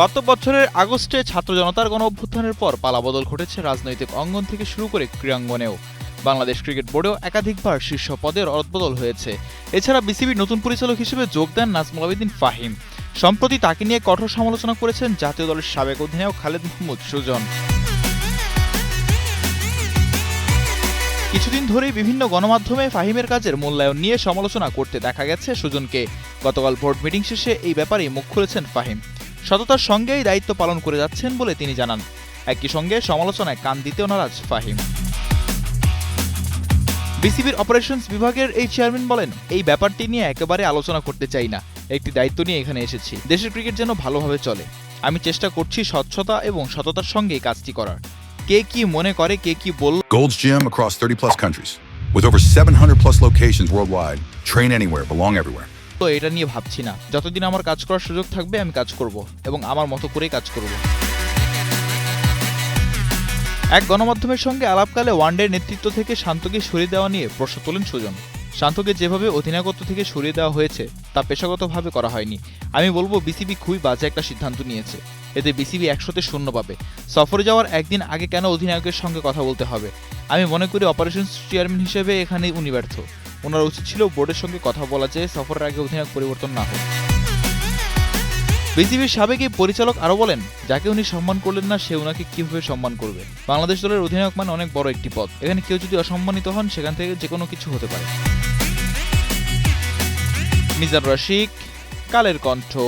গত বছরের আগস্টে ছাত্র জনতার গণ অভ্যুত্থানের পর পালাবদল ঘটেছে রাজনৈতিক অঙ্গন থেকে শুরু করে ক্রীড়াঙ্গনেও। বাংলাদেশ ক্রিকেট বোর্ডেও একাধিকবার শীর্ষ পদের অদবদল হয়েছে। এছাড়া বিসিবির নতুন পরিচালক হিসেবে যোগ দেন নাজমুল আবেদিন ফাহিম। সম্প্রতি তাকে নিয়ে কঠোর সমালোচনা করেছেন জাতীয় দলের সাবেক অধিনায়ক খালেদ মাহমুদ সুজন। কিছুদিন ধরেই বিভিন্ন গণমাধ্যমে ফাহিমের কাজের মূল্যায়ন নিয়ে সমালোচনা করতে দেখা গেছে সুজনকে। গতকাল বোর্ড মিটিং শেষে এই ব্যাপারে মুখ খুলেছেন ফাহিম। সততার সঙ্গেই দায়িত্ব পালন করে যাচ্ছেন বলে তিনি জানান। একই সঙ্গে সমালোচনায় কান দিতেও নারাজ ফাহিম। বিসিবির অপারেশনস বিভাগের এই চেয়ারম্যান বলেন এই ব্যাপারটি নিয়ে একেবারে আলোচনা করতে চাই না। একটি দায়িত্ব নিয়ে এখানে এসেছি। দেশের ক্রিকেট যেন ভালোভাবে চলে। আমি চেষ্টা করছি স্বচ্ছতা এবং সততার সঙ্গে কাজটি করার। কে কি মনে করে কে কি বলল Gold's Gym across 30 plus countries. With over 700 plus locations worldwide, train anywhere, belong everywhere. তো এটা নিয়ে ভাবছি না। যতদিন আমার কাজ করার সুযোগ থাকবে, আমি কাজ করব এবং আমার মতো করেই কাজ করব। এক গণমাধ্যমের সঙ্গে আলাপকালে ওয়ানডের নেতৃত্ব থেকে শান্তকে সরিয়ে দেওয়া নিয়ে প্রশ্ন তোলেন সুজন। শান্তকে যেভাবে অধিনায়কত্ব থেকে সরিয়ে দেওয়া হয়েছে, তা পেশাগতভাবে করা হয়নি। আমি বলব, বিসিবি খুবই বাজে একটা সিদ্ধান্ত নিয়েছে। এতে বিসিবি একশোতে শূন্য পাবে। সফরে যাওয়ার একদিন আগে কেন অধিনায়কের সঙ্গে কথা বলতে হবে? আমি মনে করি অপারেশন চেয়ারম্যান হিসেবে এখানে উনি ব্যর্থ। ওনার উচিত ছিল বোর্ডের সঙ্গে কথা বলা যে সফরের আগে অধিনায়ক পরিবর্তন না হোক। বিসিবির সাবেক এই পরিচালক আরও বলেন, যাকে উনি সম্মান করলেন না, সে ওনাকে কীভাবে সম্মান করবে? বাংলাদেশ দলের অধিনায়ক মানে অনেক বড় একটি পদ। এখানে কেউ যদি অসম্মানিত হন, সেখান থেকে যে কোনো কিছু হতে পারে। মিজান রশিক, কালের কণ্ঠ।